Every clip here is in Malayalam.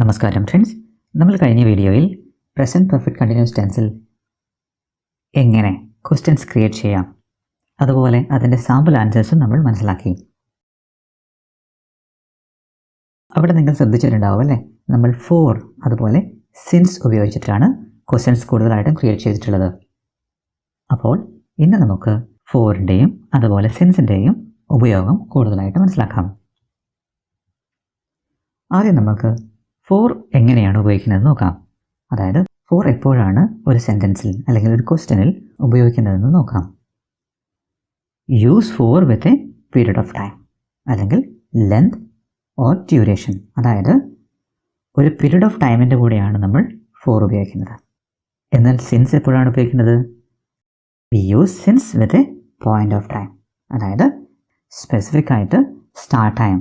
നമസ്കാരം ഫ്രണ്ട്സ് നമ്മൾ കഴിഞ്ഞ വീഡിയോയിൽ പ്രസന്റ് പെർഫെക്റ്റ് കണ്ടിന്യൂസ് ടെൻസിൽ എങ്ങനെ ക്വസ്റ്റ്യൻസ് ക്രിയേറ്റ് ചെയ്യാം. അതുപോലെ അതിന്റെ സാമ്പിൾ ആൻസേഴ്സും നമ്മൾ മനസ്സിലാക്കി. അവിടെ നിങ്ങൾ ശ്രദ്ധിച്ചിട്ടുണ്ടാവും അല്ലേ? നമ്മൾ ഫോർ അതുപോലെ സിൻസ് ഉപയോഗിച്ചിട്ടാണ് ക്വസ്റ്റ്യൻസ് കൂടുതലായിട്ടും ക്രിയേറ്റ് ചെയ്തിട്ടുള്ളത്. അപ്പോൾ ഇന്ന് നമുക്ക് ഫോറിന്റെയും അതുപോലെ സിൻസിന്റെയും ഉപയോഗം കൂടുതലായിട്ട് മനസ്സിലാക്കാം. ആദ്യം നമുക്ക് ഫോർ എങ്ങനെയാണ് ഉപയോഗിക്കുന്നത് നോക്കാം. അതായത് ഫോർ എപ്പോഴാണ് ഒരു സെന്റൻസിൽ അല്ലെങ്കിൽ ഒരു ക്വസ്റ്റ്യനിൽ ഉപയോഗിക്കുന്നതെന്ന് നോക്കാം. Use for with a period of time അല്ലെങ്കിൽ ലെങ്ത് ഓർ ഡ്യൂറേഷൻ അതായത് ഒരു പീരീഡ് ഓഫ് ടൈമിന്റെ കൂടെയാണ് നമ്മൾ ഫോർ ഉപയോഗിക്കുന്നത്. എന്നാൽ സിൻസ് എപ്പോഴാണ് ഉപയോഗിക്കുന്നത്? We use since with a point of time അതായത് സ്പെസിഫിക് ആയിട്ട് സ്റ്റാർട്ട് ടൈം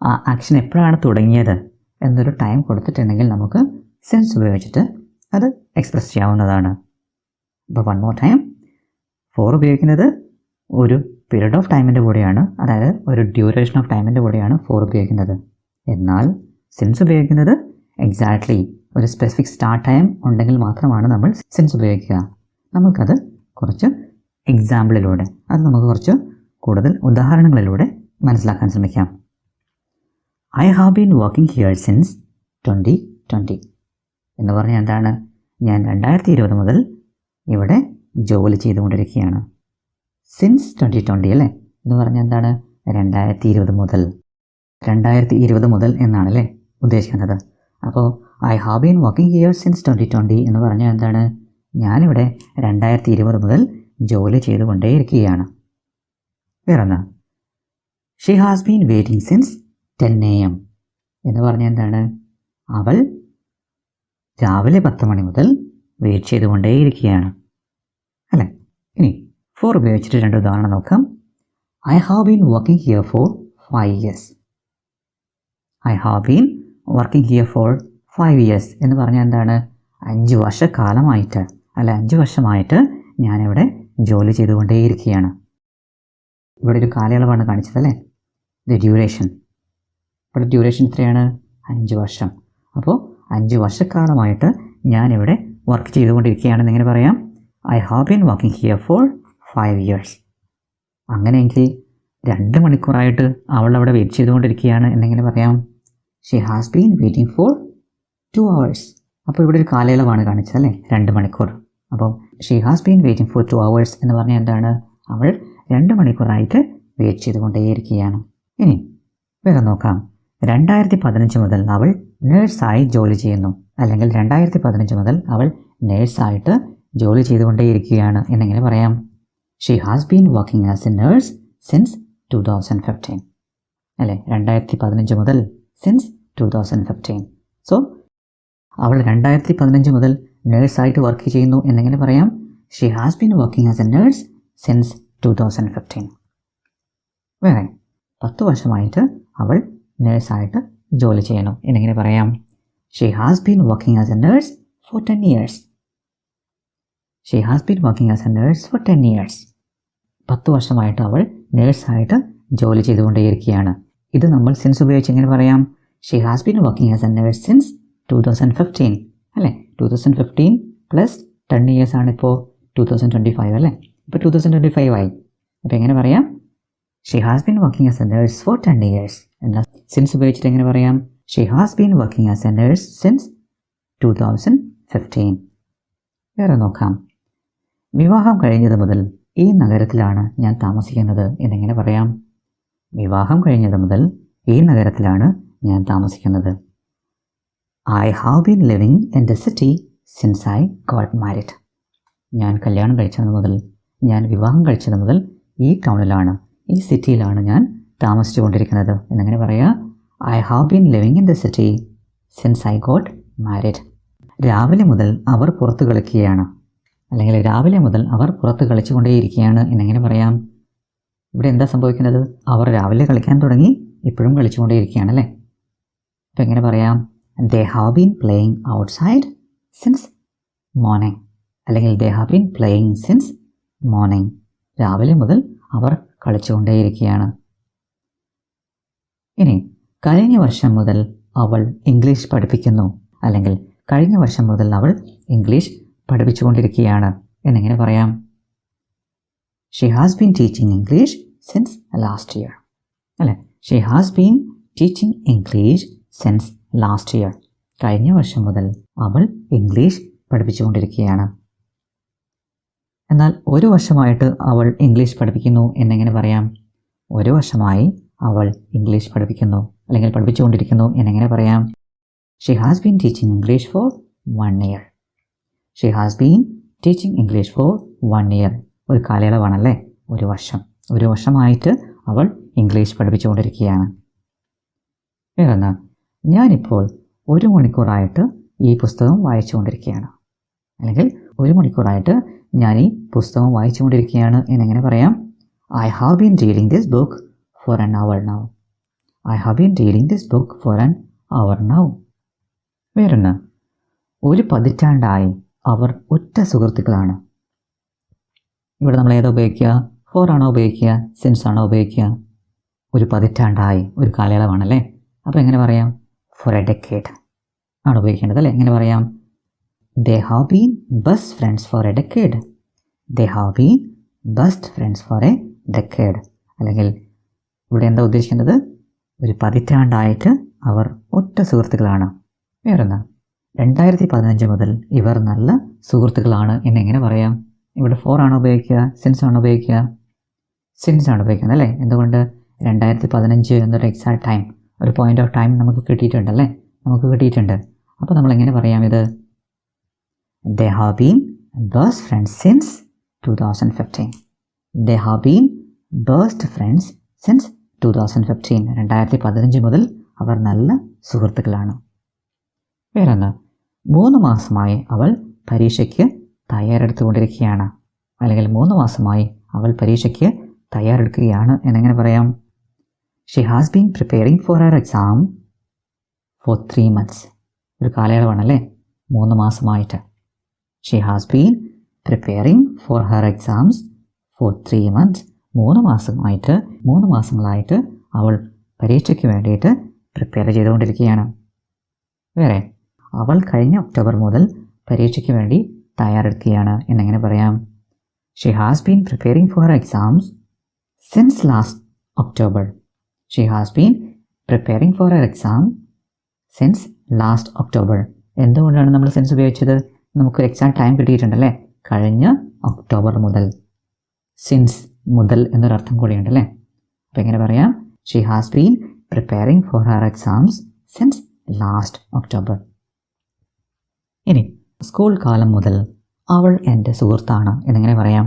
ആ ആക്ഷൻ എപ്പോഴാണ് തുടങ്ങിയത്? എന്നൊരു ടൈം കൊടുത്തിട്ടുണ്ടെങ്കിൽ നമുക്ക് സെൻസ് ഉപയോഗിച്ചിട്ട് അത് എക്സ്പ്രസ് ചെയ്യാവുന്നതാണ്. അപ്പോൾ വൺ മോർ ടൈം ഫോർ ഉപയോഗിക്കുന്നത് ഒരു പീരീഡ് ഓഫ് ടൈമിന്റെ കൂടെയാണ്. അതായത് ഒരു ഡ്യൂറേഷൻ ഓഫ് ടൈമിന്റെ കൂടെയാണ് ഫോർ ഉപയോഗിക്കുന്നത്. എന്നാൽ സെൻസ് ഉപയോഗിക്കുന്നത് എക്സാക്ട്ലി ഒരു സ്പെസിഫിക് സ്റ്റാർട്ട് ടൈം ഉണ്ടെങ്കിൽ മാത്രമാണ് നമ്മൾ സെൻസ് ഉപയോഗിക്കുക. നമുക്കത് കുറച്ച് എക്സാമ്പിളിലൂടെ അത് നമുക്ക് കുറച്ച് കൂടുതൽ ഉദാഹരണങ്ങളിലൂടെ മനസ്സിലാക്കാൻ ശ്രമിക്കാം. I have been working here since twenty twenty എന്ന് പറഞ്ഞാൽ എന്താണ്? ഞാൻ രണ്ടായിരത്തി ഇരുപത് മുതൽ ഇവിടെ ജോലി ചെയ്തുകൊണ്ടിരിക്കുകയാണ്. സിൻസ് ട്വന്റി ട്വന്റി അല്ലേ? എന്ന് പറഞ്ഞാൽ എന്താണ്? രണ്ടായിരത്തി ഇരുപത് മുതൽ. രണ്ടായിരത്തി ഇരുപത് മുതൽ എന്നാണല്ലേ ഉദ്ദേശിക്കുന്നത്. അപ്പോൾ I have been working here since twenty twenty എന്ന് പറഞ്ഞാൽ എന്താണ്? ഞാനിവിടെ രണ്ടായിരത്തി ഇരുപത് മുതൽ ജോലി ചെയ്തുകൊണ്ടേയിരിക്കുകയാണ്. വേറൊന്ന് she has been waiting since M എന്ന് പറഞ്ഞാൽ എന്താണ്? അവൾ രാവിലെ പത്ത് മണി മുതൽ വെയിറ്റ് ചെയ്തുകൊണ്ടേയിരിക്കുകയാണ്. അല്ലേ? ഇനി ഫോർ ഉപയോഗിച്ചിട്ട് രണ്ട് ഉദാഹരണം നോക്കാം. I have been working here for five years I have been working here for five years എന്ന് പറഞ്ഞാൽ എന്താണ്? അഞ്ച് വർഷക്കാലമായിട്ട് അല്ല അഞ്ച് വർഷമായിട്ട് ഞാനിവിടെ ജോലി ചെയ്തുകൊണ്ടേയിരിക്കുകയാണ്. ഇവിടെ ഒരു കാലയളവാണ് കാണിച്ചത് അല്ലേ? ദ ഡ്യൂറേഷൻ ഇവിടെ ഡ്യൂറേഷൻ എത്രയാണ്? അഞ്ച് വർഷം. അപ്പോൾ അഞ്ച് വർഷക്കാലമായിട്ട് ഞാനിവിടെ വർക്ക് ചെയ്തുകൊണ്ടിരിക്കുകയാണെന്ന് എങ്ങനെ പറയാം? I have been working here for five years അങ്ങനെയെങ്കിൽ രണ്ട് മണിക്കൂറായിട്ട് അവൾ അവിടെ വെയിറ്റ് ചെയ്തുകൊണ്ടിരിക്കുകയാണ് എന്നെങ്ങനെ പറയാം? She has been waiting for two hours അപ്പോൾ ഇവിടെ ഒരു കാലയളവാണ് കാണിച്ചത് അല്ലേ? രണ്ട് മണിക്കൂർ. അപ്പോൾ she has been waiting for two hours എന്ന് പറഞ്ഞാൽ എന്താണ്? അവൾ രണ്ട് മണിക്കൂറായിട്ട് വെയിറ്റ് ചെയ്തുകൊണ്ടേയിരിക്കുകയാണ്. ഇനി വേറെ നോക്കാം. രണ്ടായിരത്തി പതിനഞ്ച് മുതൽ അവൾ നേഴ്സായി ജോലി ചെയ്യുന്നു. അല്ലെങ്കിൽ രണ്ടായിരത്തി പതിനഞ്ച് മുതൽ അവൾ നേഴ്സായിട്ട് ജോലി ചെയ്തുകൊണ്ടേയിരിക്കുകയാണ് എന്നെങ്ങനെ പറയാം? She has been working as a nurse since two thousand fifteen അല്ലേ? രണ്ടായിരത്തി പതിനഞ്ച് മുതൽ since two thousand fifteen so അവൾ രണ്ടായിരത്തി പതിനഞ്ച് മുതൽ നേഴ്സായിട്ട് വർക്ക് ചെയ്യുന്നു എന്നെങ്ങനെ പറയാം? She has been working as a nurse since two thousand fifteen വേറെ പത്ത് വർഷമായിട്ട് അവൾ നേഴ്സായിട്ട് ജോലി ചെയ്യണം. എന്നെങ്ങനെ പറയാം? She has been working as a nurse for ten years she has been working as a nurse for ten years പത്ത് വർഷമായിട്ട് അവൾ നേഴ്സായിട്ട് ജോലി ചെയ്തുകൊണ്ടേയിരിക്കുകയാണ്. ഇത് നമ്മൾ സിൻസ് ഉപയോഗിച്ച് എങ്ങനെ പറയാം? She has been working as a nurse since two thousand fifteen അല്ലേ? Two thousand fifteen plus ten years ആണ് ഇപ്പോൾ ടു തൗസൻഡ് ട്വന്റി ഫൈവ് അല്ലേ? ഇപ്പോൾ ടു തൗസൻഡ് ട്വന്റി ഫൈവ് ആയി. അപ്പോൾ എങ്ങനെ പറയാം? She has been working as a nurse for ten years എന്നാൽ സിൻസ് ഉപയോഗിച്ചിട്ട് എങ്ങനെ പറയാം? She has been working as a nurse since two thousand fifteen വേറെ നോക്കാം. വിവാഹം കഴിഞ്ഞത് മുതൽ ഈ നഗരത്തിലാണ് ഞാൻ താമസിക്കുന്നത് എന്നെങ്ങനെ പറയാം? വിവാഹം കഴിഞ്ഞത് മുതൽ ഈ നഗരത്തിലാണ് ഞാൻ താമസിക്കുന്നത്. I have been living in the city since I got married ഞാൻ കല്യാണം കഴിച്ചത് മുതൽ ഞാൻ വിവാഹം കഴിച്ചത് മുതൽ ഈ ടൗണിലാണ് ഈ സിറ്റിയിലാണ് ഞാൻ താമസിച്ചുകൊണ്ടിരിക്കുന്നത്. എന്നങ്ങനെ പറയാം I have been living in the city since I got married രാവിലെ മുതൽ അവർ പുറത്ത് കളിക്കുകയാണ്. അല്ലെങ്കിൽ രാവിലെ മുതൽ അവർ പുറത്ത് കളിച്ചുകൊണ്ടേയിരിക്കുകയാണ്. എന്നെങ്ങനെ പറയാം. ഇവിടെ എന്താ സംഭവിക്കുന്നത്? അവർ രാവിലെ കളിക്കാൻ തുടങ്ങി ഇപ്പോഴും കളിച്ചുകൊണ്ടേയിരിക്കുകയാണ് അല്ലേ? അപ്പോൾ എങ്ങനെ പറയാം? They have been playing outside since morning അല്ലെങ്കിൽ they have been playing since morning രാവിലെ മുതൽ അവർ കളിച്ചുകൊണ്ടേയിരിക്കുകയാണ്. ഇനി കഴിഞ്ഞ വർഷം മുതൽ അവൾ ഇംഗ്ലീഷ് പഠിപ്പിക്കുന്നു. അല്ലെങ്കിൽ കഴിഞ്ഞ വർഷം മുതൽ അവൾ ഇംഗ്ലീഷ് പഠിപ്പിച്ചുകൊണ്ടിരിക്കുകയാണ്. എന്നിങ്ങനെ പറയാം. She has been teaching English since last year അല്ലേ? She has been teaching English since last year കഴിഞ്ഞ വർഷം മുതൽ അവൾ ഇംഗ്ലീഷ് പഠിപ്പിച്ചുകൊണ്ടിരിക്കുകയാണ്. എന്നാൽ ഒരു വർഷമായിട്ട് അവൾ ഇംഗ്ലീഷ് പഠിപ്പിക്കുന്നു എന്നെങ്ങനെ പറയാം? ഒരു വർഷമായി അവൾ ഇംഗ്ലീഷ് പഠിപ്പിക്കുന്നു അല്ലെങ്കിൽ പഠിപ്പിച്ചുകൊണ്ടിരിക്കുന്നു എന്നെങ്ങനെ പറയാം? She has been teaching English for one year she has been teaching English for one year ഒരു കാലയളവാണല്ലേ? ഒരു വർഷം. ഒരു വർഷമായിട്ട് അവൾ ഇംഗ്ലീഷ് പഠിപ്പിച്ചുകൊണ്ടിരിക്കുകയാണ്. വേറൊന്ന് ഞാനിപ്പോൾ ഒരു മണിക്കൂറായിട്ട് ഈ പുസ്തകം വായിച്ചുകൊണ്ടിരിക്കുകയാണ്. അല്ലെങ്കിൽ ഒരു മണിക്കൂറായിട്ട് ഞാൻ ഈ പുസ്തകം വായിച്ചുകൊണ്ടിരിക്കുകയാണ് എന്നെങ്ങനെ പറയാം? I have been reading this book for an hour now I have been reading this book for an hour now വേറൊന്ന്? ഒരു പതിറ്റാണ്ടായി അവർ ഒറ്റ സുഹൃത്തുക്കളാണ്. ഇവിടെ നമ്മൾ ഏതാ ഉപയോഗിക്കുക? ഫോർ ആണോ ഉപയോഗിക്കുക? സിൻസ് ആണോ ഉപയോഗിക്കുക? ഒരു പതിറ്റാണ്ടായി ഒരു കാലയളവാണല്ലേ? അപ്പോൾ എങ്ങനെ പറയാം? ഫോർ എ ഡെക്കേഡ് ആണ് ഉപയോഗിക്കേണ്ടത് അല്ലേ? എങ്ങനെ പറയാം? ദേ have been best friends for a decade. They have been best friends for a decade. അല്ലെങ്കിൽ ഇവിടെ എന്താ ഉദ്ദേശിക്കുന്നത്? ഒരു പതിറ്റാണ്ടായിട്ട് അവർ ഒറ്റ സുഹൃത്തുക്കളാണ്. വേറൊന്ന് രണ്ടായിരത്തി പതിനഞ്ച് മുതൽ ഇവർ നല്ല സുഹൃത്തുക്കളാണ് എന്ന് എങ്ങനെ പറയാം? ഇവിടെ ഫോർ ആണ് ഉപയോഗിക്കുക സിൻസ് ആണ് ഉപയോഗിക്കുക. സിൻസ് ആണ് ഉപയോഗിക്കുന്നത് അല്ലേ? എന്തുകൊണ്ട്? രണ്ടായിരത്തി പതിനഞ്ച് എന്നൊരു എക്സാക്ട് ടൈം ഒരു പോയിന്റ് ഓഫ് ടൈം നമുക്ക് കിട്ടിയിട്ടുണ്ട് അല്ലേ? നമുക്ക് കിട്ടിയിട്ടുണ്ട്. അപ്പോൾ നമ്മൾ എങ്ങനെ പറയാം ഇത്? Been best friends since two thousand fifteen they have been best friends since two thousand fifteen രണ്ടായിരത്തി പതിനഞ്ച് മുതൽ അവർ നല്ല സുഹൃത്തുക്കളാണ്. വേറൊന്ന് മൂന്ന് മാസമായി അവൾ പരീക്ഷയ്ക്ക് തയ്യാറെടുത്തുകൊണ്ടിരിക്കുകയാണ്. അല്ലെങ്കിൽ മൂന്ന് മാസമായി അവൾ പരീക്ഷയ്ക്ക് തയ്യാറെടുക്കുകയാണ് എന്നെങ്ങനെ പറയാം? She has been preparing for her exam for three months ഒരു കാലയളവാണല്ലേ? മൂന്ന് മാസമായിട്ട്. She has been preparing for her exams for three months മൂന്ന് മാസമായിട്ട് മൂന്ന് മാസങ്ങളായിട്ട് അവൾ പരീക്ഷയ്ക്ക് വേണ്ടിയിട്ട് പ്രിപ്പയർ ചെയ്തുകൊണ്ടിരിക്കുകയാണ്. വേറെ അവൾ കഴിഞ്ഞ ഒക്ടോബർ മുതൽ പരീക്ഷയ്ക്ക് വേണ്ടി തയ്യാറെടുക്കുകയാണ് എന്നെങ്ങനെ പറയാം. She has been preparing for exams since last October she has been preparing for her exam since last October എന്തുകൊണ്ടാണ് നമ്മൾ സെൻസ് ഉപയോഗിച്ചത്? നമുക്ക് എക്സാം ടൈം കിട്ടിയിട്ടുണ്ടല്ലേ? കഴിഞ്ഞ ഒക്ടോബർ മുതൽ. സിൻസ് മുതൽ എന്നൊരർത്ഥം കൂടിയുണ്ടല്ലേ? അപ്പോൾ എങ്ങനെ പറയാം? She has been preparing for her exams since last October ഇനി സ്കൂൾ കാലം മുതൽ അവൾ എന്റെ സുഹൃത്താണ് എന്നെങ്ങനെ പറയാം?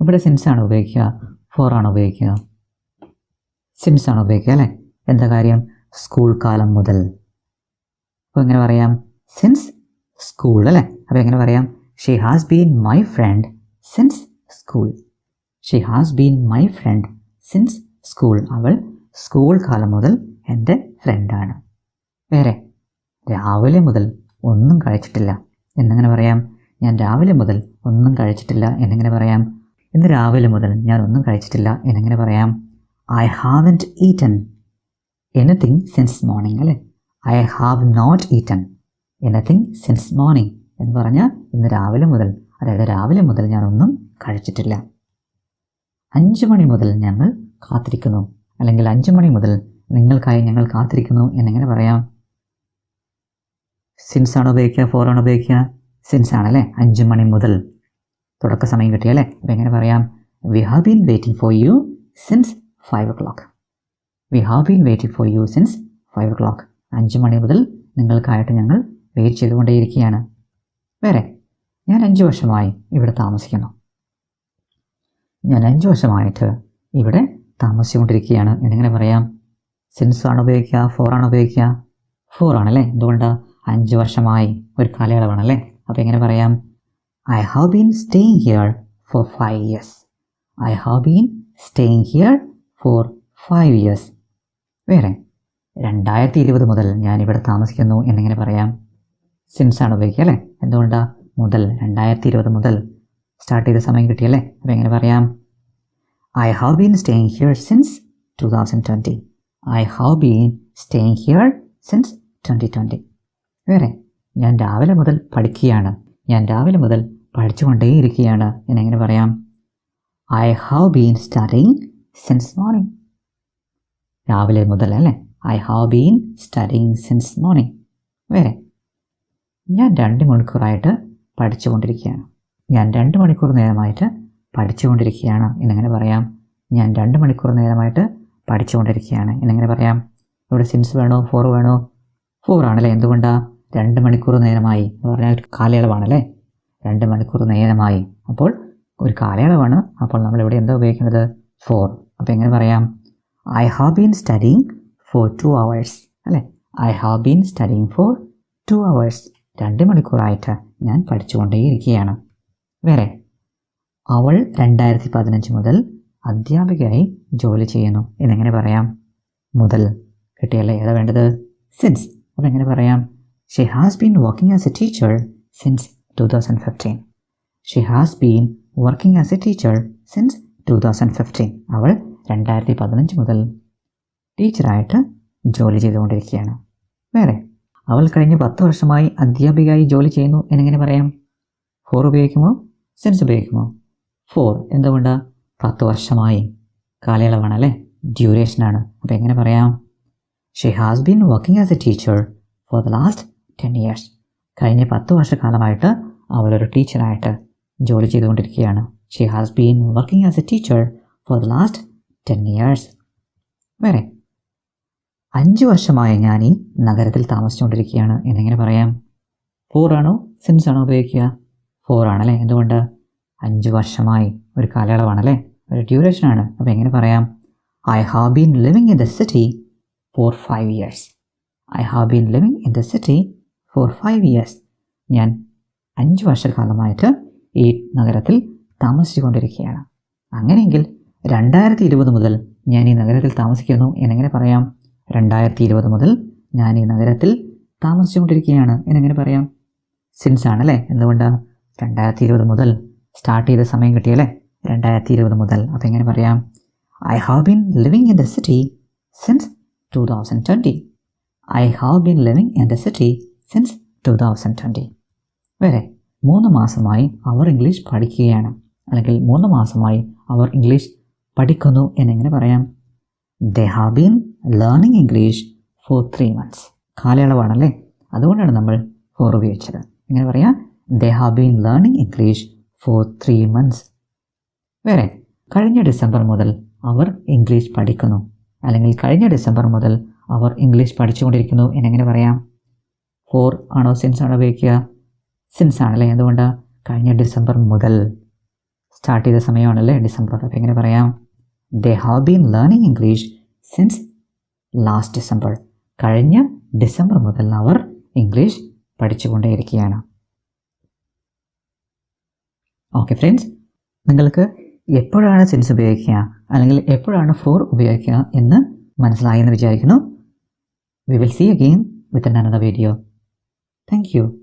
ഇവിടെ സിൻസ് ആണ് ഉപയോഗിക്കുക. ഫോർ ആണ് ഉപയോഗിക്കുക. സിൻസ് ആണ് ഉപയോഗിക്കുക അല്ലേ? എന്താ കാര്യം? സ്കൂൾ കാലം മുതൽ. അപ്പോൾ എങ്ങനെ പറയാം? സിൻസ് സ്കൂൾ അല്ലേ? അപ്പോൾ എങ്ങനെ പറയാം? She has been my friend since school she has been my friend since school അവൾ സ്കൂൾ കാലം മുതൽ എന്റെ ഫ്രണ്ടാണ് വേറെ രാവിലെ മുതൽ ഒന്നും കഴിച്ചിട്ടില്ല എന്നെങ്ങനെ പറയാം? ഞാൻ രാവിലെ മുതൽ ഒന്നും കഴിച്ചിട്ടില്ല എന്നെങ്ങനെ പറയാം? ഇന്ന് രാവിലെ മുതൽ ഞാൻ ഒന്നും കഴിച്ചിട്ടില്ല എന്നെങ്ങനെ പറയാം? I haven't eaten anything since morning അല്ലേ? I have not eaten anything since morning എന്ന് പറഞ്ഞാൽ ഇന്ന് രാവിലെ മുതൽ. അതായത് രാവിലെ മുതൽ ഞാനൊന്നും കഴിച്ചിട്ടില്ല. അഞ്ച് മണി മുതൽ ഞങ്ങൾ കാത്തിരിക്കുന്നു. അല്ലെങ്കിൽ അഞ്ച് മണി മുതൽ നിങ്ങൾക്കായി ഞങ്ങൾ കാത്തിരിക്കുന്നു എന്നെങ്ങനെ പറയാം. സിൻസ് ആണ് ഉപയോഗിക്കുക ഫോർ ആണ് ഉപയോഗിക്കുക. സിൻസ് ആണല്ലേ അഞ്ച് മണി മുതൽ. തുടക്ക സമയം കിട്ടിയല്ലേ അപ്പം എങ്ങനെ പറയാം? We have been waiting for you since five o'clock we have been waiting for you since five o'clock അഞ്ച് മണി മുതൽ നിങ്ങൾക്കായിട്ട് ഞങ്ങൾ വെയിറ്റ് ചെയ്തുകൊണ്ടേയിരിക്കുകയാണ്. വേറെ ഞാൻ അഞ്ച് വർഷമായി ഇവിടെ താമസിക്കുന്നു. ഞാൻ അഞ്ച് വർഷമായിട്ട് ഇവിടെ താമസിച്ചുകൊണ്ടിരിക്കുകയാണ്. എന്നിങ്ങനെ പറയാം? സിൻസ് ആണ് ഉപയോഗിക്കുക ഫോർ ആണ് ഉപയോഗിക്കുക. ഫോർ ആണല്ലേ? എന്തുകൊണ്ട്? അഞ്ച് വർഷമായി ഒരു കാലയളവാണല്ലേ? അപ്പോൾ എങ്ങനെ പറയാം? I have been staying here for five years I have been staying here for five years വേറെ രണ്ടായിരത്തി ഇരുപത് മുതൽ ഞാൻ ഇവിടെ താമസിക്കുന്നു. എന്നിങ്ങനെ പറയാം? സിൻസ് ആണ് ഉപയോഗിക്കുക അല്ലേ? എന്തുകൊണ്ടാണ് മുതൽ രണ്ടായിരത്തി ഇരുപത് മുതൽ സ്റ്റാർട്ട് ചെയ്ത സമയം കിട്ടിയല്ലേ അപ്പോൾ എങ്ങനെ പറയാം? I have been staying here since two thousand twenty I have been staying here since twenty twenty വേറെ ഞാൻ രാവിലെ മുതൽ പഠിക്കുകയാണ്. ഞാൻ രാവിലെ മുതൽ പഠിച്ചുകൊണ്ടേയിരിക്കുകയാണ്. എങ്ങനെ പറയാം? I have been studying since morning രാവിലെ മുതൽ അല്ലേ? I have been studying since morning വേറെ ഞാൻ രണ്ട് മണിക്കൂറായിട്ട് പഠിച്ചുകൊണ്ടിരിക്കുകയാണ്. ഞാൻ രണ്ട് മണിക്കൂർ നേരമായിട്ട് പഠിച്ചുകൊണ്ടിരിക്കുകയാണ് എന്നെങ്ങനെ പറയാം? ഞാൻ രണ്ട് മണിക്കൂർ നേരമായിട്ട് പഠിച്ചുകൊണ്ടിരിക്കുകയാണ് എന്നെങ്ങനെ പറയാം? ഇവിടെ സിൻസ് വേണോ? ഫോർ വേണോ? ഫോർ ആണല്ലേ? എന്തുകൊണ്ടാണ് രണ്ട് മണിക്കൂർ നേരമായി എന്ന് പറഞ്ഞാൽ ഒരു കാലയളവാണല്ലേ? രണ്ട് മണിക്കൂർ നേരമായി. അപ്പോൾ ഒരു കാലയളവാണ്. അപ്പോൾ നമ്മൾ ഇവിടെ എന്താ ഉപയോഗിക്കുന്നത്? ഫോർ അപ്പോൾ എങ്ങനെ പറയാം? I have been studying for two hours അല്ലേ? I have been studying for two hours രണ്ട് മണിക്കൂറായിട്ട് ഞാൻ പഠിച്ചുകൊണ്ടേയിരിക്കുകയാണ്. വേറെ അവൾ രണ്ടായിരത്തി പതിനഞ്ച് മുതൽ അധ്യാപികയായി ജോലി ചെയ്യുന്നു. എന്നെങ്ങനെ പറയാം? മുതൽ കിട്ടിയല്ലേ? ഏതാ വേണ്ടത്? സിൻസ് അപ്പോൾ എങ്ങനെ പറയാം? She has been working as a teacher since two thousand fifteen she has been working as a teacher since two thousand fifteen അവൾ രണ്ടായിരത്തി പതിനഞ്ച് മുതൽ ടീച്ചറായിട്ട് ജോലി ചെയ്തുകൊണ്ടിരിക്കുകയാണ്. വേറെ അവൾ കഴിഞ്ഞ പത്ത് വർഷമായി അധ്യാപികയായി ജോലി ചെയ്യുന്നു എന്നെങ്ങനെ പറയാം? ഫോർ ഉപയോഗിക്കുമോ? സെൻസ് ഉപയോഗിക്കുമോ? ഫോർ എന്തുകൊണ്ട്? പത്ത് വർഷമായി. കാലയളവാണ് അല്ലേ ഡ്യൂറേഷനാണ് അപ്പോൾ എങ്ങനെ പറയാം? She has been working as a teacher for the last ten years കഴിഞ്ഞ പത്ത് വർഷക്കാലമായിട്ട് അവളൊരു ടീച്ചറായിട്ട് ജോലി ചെയ്തുകൊണ്ടിരിക്കുകയാണ്. She has been working as a teacher for the last ten years വേറെ അഞ്ച് വർഷമായി ഞാൻ ഈ നഗരത്തിൽ താമസിച്ചുകൊണ്ടിരിക്കുകയാണ്. എന്നെങ്ങനെ പറയാം? ഫോർ ആണോ? സിൻസ് ആണോ ഉപയോഗിക്കുക? ഫോർ ആണല്ലേ? എന്തുകൊണ്ട്? അഞ്ച് വർഷമായി. ഒരു കാലയളവാണല്ലേ? ഒരു ഡ്യൂറേഷൻ ആണ്. അപ്പോൾ എങ്ങനെ പറയാം? I have been living in the city for five years I have been living in the city for five years ഞാൻ അഞ്ച് വർഷക്കാലമായിട്ട് ഈ നഗരത്തിൽ താമസിച്ചുകൊണ്ടിരിക്കുകയാണ്. അങ്ങനെയെങ്കിൽ രണ്ടായിരത്തി ഇരുപത് മുതൽ ഞാൻ ഈ നഗരത്തിൽ താമസിക്കുന്നു. എന്നെങ്ങനെ പറയാം? രണ്ടായിരത്തി ഇരുപത് മുതൽ ഞാൻ ഈ നഗരത്തിൽ താമസിച്ചുകൊണ്ടിരിക്കുകയാണ്. എന്നെങ്ങനെ പറയാം? സിൻസ് ആണല്ലേ? എന്തുകൊണ്ട്? രണ്ടായിരത്തി ഇരുപത് മുതൽ സ്റ്റാർട്ട് ചെയ്ത സമയം കിട്ടിയല്ലേ? രണ്ടായിരത്തി ഇരുപത് മുതൽ. അപ്പോൾ എങ്ങനെ പറയാം? I have been living in the city since two thousand twenty I have been living in the city since two thousand twenty വരെ മൂന്ന് മാസമായി അവർ ഇംഗ്ലീഷ് പഠിക്കുകയാണ്. അല്ലെങ്കിൽ മൂന്ന് മാസമായി അവർ ഇംഗ്ലീഷ് പഠിക്കുന്നു എന്നെങ്ങനെ പറയാം? They have been learning English for three months കാലയളവാണല്ലേ? അതുകൊണ്ടാണ് നമ്മൾ ഫോർ ഉപയോഗിച്ചത് എങ്ങനെ പറയാം? They have been learning English for three months വേറെ കഴിഞ്ഞ ഡിസംബർ മുതൽ അവർ ഇംഗ്ലീഷ് പഠിക്കുന്നു. അല്ലെങ്കിൽ കഴിഞ്ഞ ഡിസംബർ മുതൽ അവർ ഇംഗ്ലീഷ് പഠിച്ചുകൊണ്ടിരിക്കുന്നു. എന്നെങ്ങനെ പറയാം? ഫോർ ആണോ സിൻസ് ആണോ ഉപയോഗിക്കുക? സിൻസ് ആണല്ലേ? എന്തുകൊണ്ട്? കഴിഞ്ഞ ഡിസംബർ മുതൽ സ്റ്റാർട്ട് ചെയ്ത സമയമാണല്ലേ ഡിസംബർ. അപ്പോൾ എങ്ങനെ പറയാം? They have been learning English since last December കഴിഞ്ഞ ഡിസംബർ മുതൽ അവർ ഇംഗ്ലീഷ് പഠിച്ചുകൊണ്ടേയിരിക്കുകയാണ്. ഓക്കെ ഫ്രണ്ട്സ് നിങ്ങൾക്ക് എപ്പോഴാണ് സെൻസ് ഉപയോഗിക്കുക? അല്ലെങ്കിൽ എപ്പോഴാണ് ഫോർ ഉപയോഗിക്കുക എന്ന് മനസ്സിലായി എന്ന് വിചാരിക്കുന്നു. We will see again with another video thank you